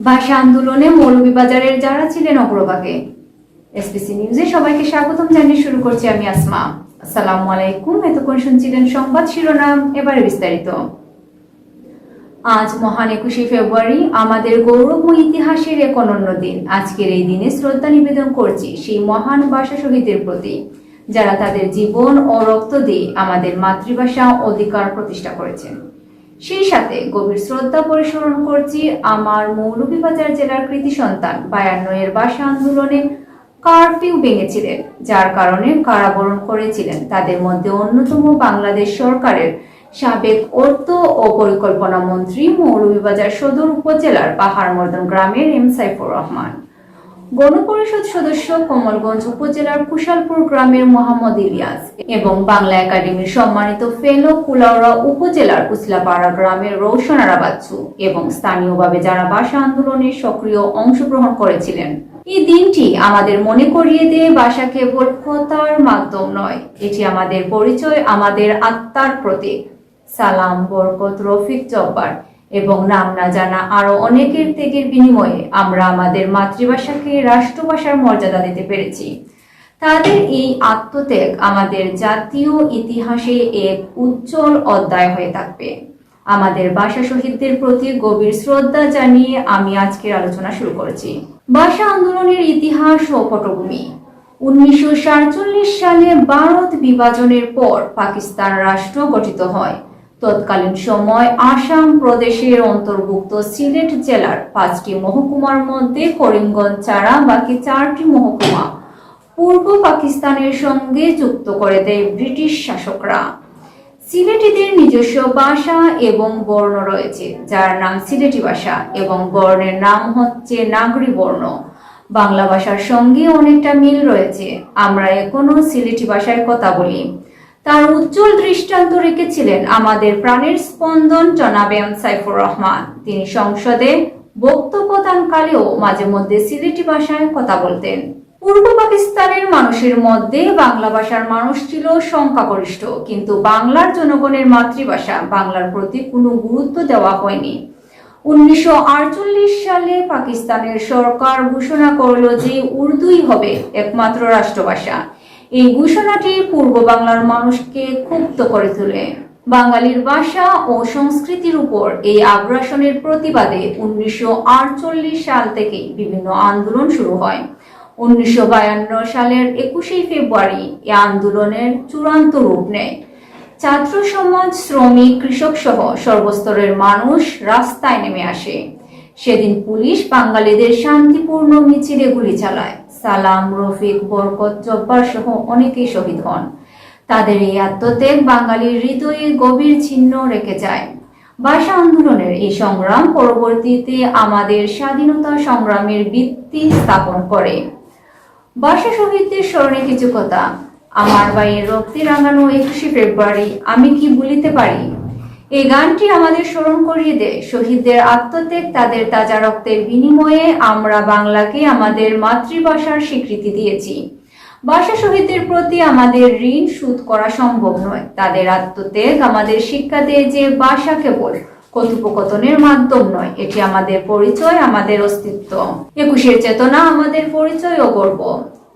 ভাষা আন্দোলনে মৌলভীবাজারের যারা ছিলেন অগ্রভাগে। এসপিসি নিউজে সবাইকে স্বাগতম জানিয়ে শুরু করছি আমি আসমা। আসসালামু আলাইকুম। এতক্ষণ শুনছিলেন সংবাদ শিরোনাম, এবারে বিস্তারিত। আজ মহান একুশে ফেব্রুয়ারি, আমাদের গৌরবময় ইতিহাসের এক অনন্য দিন। আজকের এই দিনে শ্রদ্ধা নিবেদন করছি সেই মহান ভাষা শহীদদের প্রতি, যারা তাদের জীবন ও রক্ত দিয়ে আমাদের মাতৃভাষা অধিকার প্রতিষ্ঠা করেছেন। সেই সাথে গভীর শ্রদ্ধা পরিস্মরণ করছি আমার মৌলভীবাজার জেলার কৃতি সন্তান বায়ান্ন এর ভাষা আন্দোলনে কারফিউ ভেঙেছিলেন, যার কারণে কারাবরণ করেছিলেন তাদের মধ্যে অন্যতম বাংলাদেশ সরকারের সাবেক অর্থ ও পরিকল্পনা মন্ত্রী মৌলভীবাজার সদর উপজেলার পাহাড়মর্দন গ্রামের এম সাইফুর রহমান। গণপরিষদ সদস্য কমলগঞ্জ উপজেলার কুশালপুর গ্রামের মোহাম্মদ ইলিয়াস এবং বাংলা একাডেমির সম্মানিত ফেলো কুলাউড়া উপজেলার কুসলাপাড়া গ্রামের রৌশন বাচ্চু এবং স্থানীয়ভাবে যারা ভাষা আন্দোলনে সক্রিয় অংশগ্রহণ করেছিলেন। এই দিনটি আমাদের মনে করিয়ে দিয়ে ভাষা কেবল কথার মাধ্যম নয়, এটি আমাদের পরিচয়, আমাদের আত্মার প্রতীক। সালাম, বরকত, রফিক জব্বার। এবং নাম না জানা আরও অনেকের ত্যাগের বিনিময়ে আমরা আমাদের মাতৃভাষাকে রাষ্ট্রভাষার মর্যাদা দিতে পেরেছি। তাদের এই আত্মত্যাগ আমাদের জাতীয় ইতিহাসে এক উজ্জ্বল অধ্যায় হয়ে থাকবে। আমাদের ভাষা শহীদদের প্রতি গভীর শ্রদ্ধা জানিয়ে আমি আজকের আলোচনা শুরু করেছি। ভাষা আন্দোলনের ইতিহাস ও পটভূমি। উনিশশো সাতচল্লিশ সালে ভারত বিভাজনের পর পাকিস্তান রাষ্ট্র গঠিত হয়। তৎকালীন সময় আসাম প্রদেশের অন্তর্ভুক্ত সিলেট জেলার পাঁচটি মহকুমার মধ্যে করিমগঞ্জ ছাড়া বাকি চারটি মহকুমা পূর্ব পাকিস্তানের সঙ্গে যুক্ত করে দেয় ব্রিটিশ শাসকরা। সিলেটিদের নিজস্ব ভাষা এবং বর্ণ রয়েছে, যার নাম সিলেটি ভাষা এবং বর্ণের নাম হচ্ছে নাগরী বর্ণ। বাংলা ভাষার সঙ্গে অনেকটা মিল রয়েছে। আমরা এখনও সিলেটি ভাষায় কথা বলি। তার উজ্জ্বল দৃষ্টান্ত রেখেছিলেন আমাদের প্রাণের স্পন্দন জনাব এম সাইফুর রহমান। তিনি সংসদে বক্তব্য দানকালেও মাঝে মধ্যে সিলেটি ভাষায় কথা বলতেন। পূর্ব পাকিস্তানের মানুষের মধ্যে বাংলা ভাষার মানুষ ছিল সংখ্যাগরিষ্ঠ, কিন্তু বাংলার জনগণের মাতৃভাষা বাংলার প্রতি কোনো গুরুত্ব দেওয়া হয়নি। উনিশশো আটচল্লিশ সালে পাকিস্তানের সরকার ঘোষণা করল যে উর্দুই হবে একমাত্র রাষ্ট্রভাষা। এই ঘোষণাটি পূর্ব বাংলার মানুষকে ক্ষুব্ধ করে তোলে। বাঙালির ভাষা ও সংস্কৃতির উপর এই আগ্রাসনের প্রতিবাদে উনিশশো আটচল্লিশ সাল থেকে বিভিন্ন আন্দোলন শুরু হয়। উনিশশো বায়ান্ন সালের একুশে ফেব্রুয়ারি এই আন্দোলনের চূড়ান্ত রূপ নেয়। ছাত্র সমাজ, শ্রমিক, কৃষক সহ সর্বস্তরের মানুষ রাস্তায় নেমে আসে। সেদিন পুলিশ বাঙালিদের শান্তিপূর্ণ মিছিলে গুলি চালায়। সালাম, রফিক, বরকত, জব্বার সহ অনেকেই শহীদ হন। তাদের এই আত্মত্যাগ বাঙালির হৃদয়ে গভীর চিহ্ন রেখে যায়। ভাষা আন্দোলনের এই সংগ্রাম পরবর্তীতে আমাদের স্বাধীনতা সংগ্রামের ভিত্তি স্থাপন করে। ভাষা শহীদদের স্মরণে কিছু কথা। আমার বাইয়ের রক্তে রাঙানো একুশে ফেব্রুয়ারি আমি কি বলিতে পারি? এই গানটি আমাদের স্মরণ করিয়ে দেয়। শহীদদের আত্মত্যাগ, তাদের তাজা রক্তের বিনিময়ে আমরা বাংলাকে আমাদের মাতৃভাষার স্বীকৃতি দিয়েছি। ভাষা শহীদদের প্রতি আমাদের ঋণ শোধ করা সম্ভব নয়। তাদের আত্মত্যাগ আমাদের শিক্ষা দেয় যে ভাষা কেবল কথোপকথনের মাধ্যম নয়, এটি আমাদের পরিচয়, আমাদের অস্তিত্ব। একুশের চেতনা আমাদের পরিচয় ও গর্ব।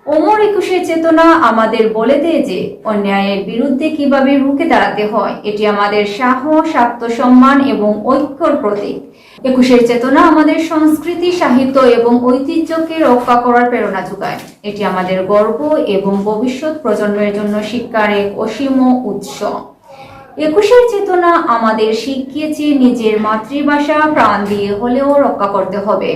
ওমর একুশের চেতনা আমাদের বলে দেয় যে, অন্যায়ের বিরুদ্ধে কীভাবে রুখে দাঁড়াতে হয়, এটি আমাদের সাহস, আত্মসম্মান এবং ঐক্যর প্রতীক। একুশের চেতনা আমাদের সংস্কৃতি, সাহিত্য এবং ঐতিহ্যকে রক্ষা করার প্রেরণা যোগায়। এটি আমাদের গর্ব এবং ভবিষ্যৎ প্রজন্মের জন্য শিক্ষার এক অসীম উৎস। একুশের চেতনা আমাদের শিখিয়েছে নিজের মাতৃভাষা, প্রাণ দিয়ে হলেও রক্ষা করতে হবে।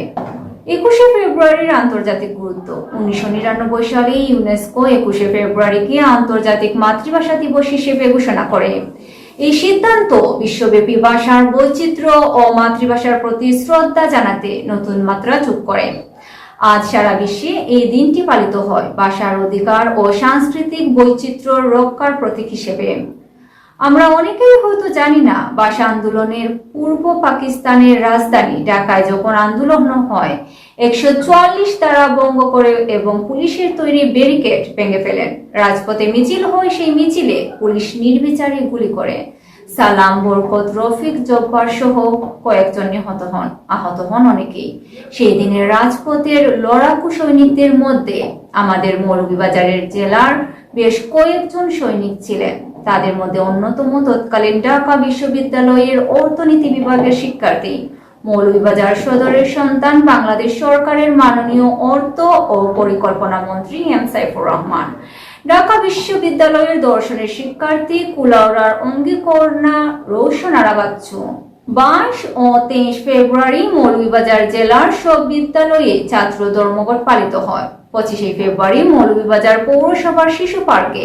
একুশে ফেব্রুয়ারির আন্তর্জাতিক গুরুত্ব। উনিশশো নিরানব্বই সালে ইউনেস্কো একুশে ফেব্রুয়ারিকে আন্তর্জাতিক মাতৃভাষা দিবস হিসেবে ঘোষণা করে। এই সিদ্ধান্ত বিশ্বব্যাপী ভাষার বৈচিত্র্য ও মাতৃভাষার প্রতি শ্রদ্ধা জানাতে নতুন মাত্রা যোগ করে। আজ সারা বিশ্বে এই দিনটি পালিত হয় ভাষার অধিকার ও সাংস্কৃতিক বৈচিত্র্য রক্ষার প্রতীক হিসেবে। আমরা অনেকেই হয়তো জানি না, ভাষা আন্দোলনের পূর্ব পাকিস্তানের রাজধানী ঢাকায় যখন আন্দোলন হয়, একশো চুয়াল্লিশ তারা ভঙ্গ করে এবং পুলিশের তৈরি ব্যারিকেড ভেঙে ফেলেন। রাজপথে মিছিল হয়, সেই মিছিলে পুলিশ নির্বিচারে গুলি করে। সালাম, বরকত, রফিক, জব্বার সহ কয়েকজন নিহত হন, আহত হন অনেকেই। সেই দিনের রাজপথের লড়াকু সৈনিকদের মধ্যে আমাদের মৌলভীবাজারের জেলার বেশ কয়েকজন সৈনিক ছিলেন। তাদের মধ্যে অন্যতম তৎকালীন ঢাকা বিশ্ববিদ্যালয়ের অর্থনীতি বিভাগের শিক্ষার্থী। মৌলভীবাজার সদরের সন্তান বাংলাদেশ সরকারের মাননীয় অর্থ ও পরিকল্পনা মন্ত্রী এম সাইফুর রহমান। ঢাকা বিশ্ববিদ্যালয়ের দর্শনের শিক্ষার্থী কুলাউড়ার অঙ্গীকরণা রৌশন আরাবাচ্চু। বাইশ ও তেইশ ফেব্রুয়ারি মৌলভীবাজার জেলার সব বিদ্যালয়ে ছাত্র ধর্মঘট পালিত হয়। পঁচিশে ফেব্রুয়ারি মৌলভীবাজার পৌরসভার শিশু পার্কে।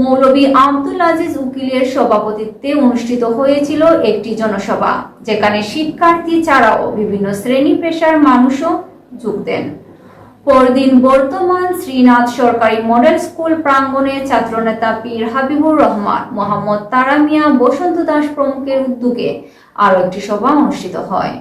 মৌলভী আব্দুল আজিজ উকিলের সভাপতিত্বে অনুষ্ঠিত হয়েছিল একটি জনসভা, যেখানে শিক্ষার্থী ছাড়াও বিভিন্ন শ্রেণি পেশার মানুষও যোগ দেন। পরদিন বর্তমান শ্রীনাথ সরকারি মডেল স্কুল প্রাঙ্গণে ছাত্রনেতা পীর হাবিবুর রহমান, মোহাম্মদ তারামিয়া বসন্ত দাস প্রমুখের উদ্যোগে আরও একটি সভা অনুষ্ঠিত হয়।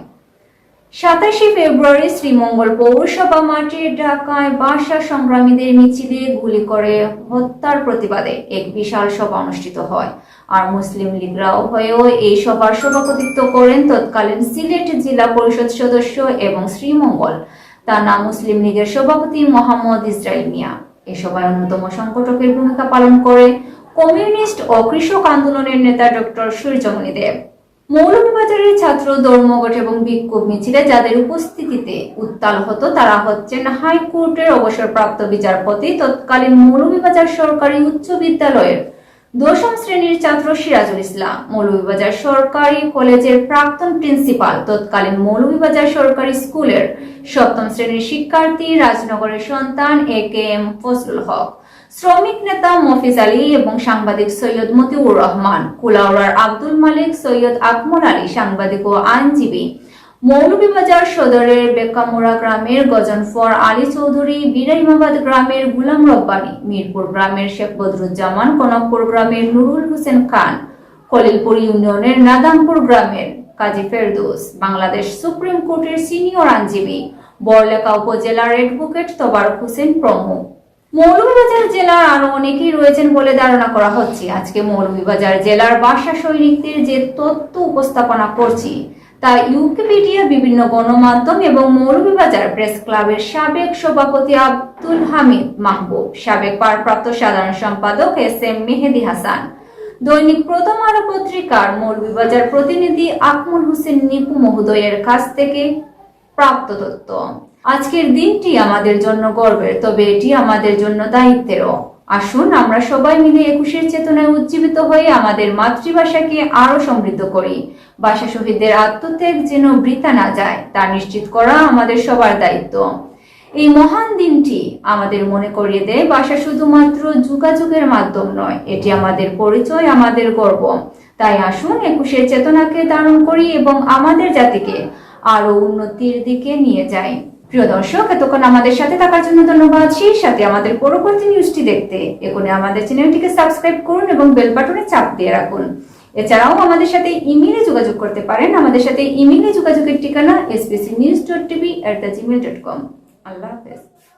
সাতাশে ফেব্রুয়ারি শ্রীমঙ্গল পৌরসভা মাঠে ঢাকায় বাসা সংগ্রামীদের মিছিলে গুলি করে হত্যার প্রতিবাদে এক বিশাল সভা অনুষ্ঠিত হয়। আর মুসলিম লীগরাও হয়েও এই সভার সভাপতিত্ব করেন তৎকালীন সিলেট জেলা পরিষদ সদস্য এবং শ্রীমঙ্গল। তার নাম মুসলিম লীগের সভাপতি মোহাম্মদ ইসরাইল মিয়া। এ সভায় অন্যতম সংগঠকের ভূমিকা পালন করে কমিউনিস্ট ও কৃষক আন্দোলনের নেতা ডক্টর সূর্যমণি দেব। মৌলভীবাজারের ছাত্র, ধর্মঘট এবং বিক্ষোভ মিছিলে যাদের উপস্থিতিতে উত্তাল হতো, তারা হচ্ছেন হাইকোর্টের অবসরপ্রাপ্ত বিচারপতি, তৎকালীন মৌলভীবাজার সরকারি উচ্চ বিদ্যালয়ের দশম শ্রেণির ছাত্র সিরাজুল ইসলাম। মৌলভীবাজার সরকারি কলেজের প্রাক্তন প্রিন্সিপাল, তৎকালীন মৌলভীবাজার সরকারি স্কুলের সপ্তম শ্রেণির শিক্ষার্থী, রাজনগরের সন্তান, এ কে এম ফজলুল হক। শ্রমিক নেতা মফিজ আলী এবং সাংবাদিক সৈয়দ মতিউর রহমান, কুলাউড়ার আব্দুল মালিক, সৈয়দ আকমল আলী, সাংবাদিক ও আইনজীবী, মৌলভীবাজার সদরের বেকামুরা গ্রামের গজনফর আলী চৌধুরী বিরাইমাবাদ গ্রামের গুলাম রব্বানী, মিরপুর গ্রামের শেখ বদরুজ্জামান, কনকপুর গ্রামের নুরুল হোসেন খান কলিলপুর ইউনিয়নের নাদামপুর গ্রামের কাজী ফেরদৌস, বাংলাদেশ সুপ্রিম কোর্টের সিনিয়র আইনজীবী, বড়লেখা উপজেলার অ্যাডভোকেট তোবারক হোসেন প্রমুখ। মৌলভীবাজার জেলার আরও অনেকেই রয়েছেন বলে ধারণা করা হচ্ছে। আজকে মৌলভীবাজার জেলার বাসা সৈনিকদের যে তথ্য উপস্থাপনা করছি, তা ইউকিপিডিয়া বিভিন্ন গণমাধ্যম এবং মৌলভীবাজার প্রেস ক্লাবের সাবেক সভাপতি আব্দুল হামিদ মাহবুব, সাবেক পারপ্রাপ্ত সাধারণ সম্পাদক এস এম মেহেদি হাসান, দৈনিক প্রথম আলো পত্রিকার মৌলভীবাজার প্রতিনিধি আকমল হোসেন নিপু মহোদয়ের কাছ থেকে প্রাপ্ত তথ্য আজকের দিনটি আমাদের জন্য গর্বের, তবে এটি আমাদের জন্য দায়িত্বেরও। আসুন আমরা সবাই মিলে একুশের চেতনায় উজ্জীবিত হয়ে আমাদের মাতৃভাষাকে আরও সমৃদ্ধ করি। ভাষা শহীদদের আত্মত্যাগ যেন বৃথা না যায়, তা নিশ্চিত করা আমাদের সবার দায়িত্ব। এই মহান দিনটি আমাদের মনে করিয়ে দেয় ভাষা শুধুমাত্র যোগাযোগের মাধ্যম নয়, এটি আমাদের পরিচয়, আমাদের গর্ব। তাই আসুন একুশের চেতনাকে ধারণ করি এবং আমাদের জাতিকে আরও উন্নতির দিকে নিয়ে যায় প্রিয় দর্শক, এতক্ষণ আমাদের সাথে থাকার জন্য ধন্যবাদ। সেই সাথে আমাদের পরবর্তী নিউজটি দেখতে এখানে আমাদের চ্যানেলটিকে সাবস্ক্রাইব করুন এবং বেল বাটনে চাপ দিয়ে রাখুন। এছাড়াও আমাদের সাথে ইমেলে যোগাযোগ করতে পারেন। আমাদের সাথে ইমেলে যোগাযোগের ঠিকানা SBC news dot TV at the Gmail dot com আল্লাহ হাফেজ।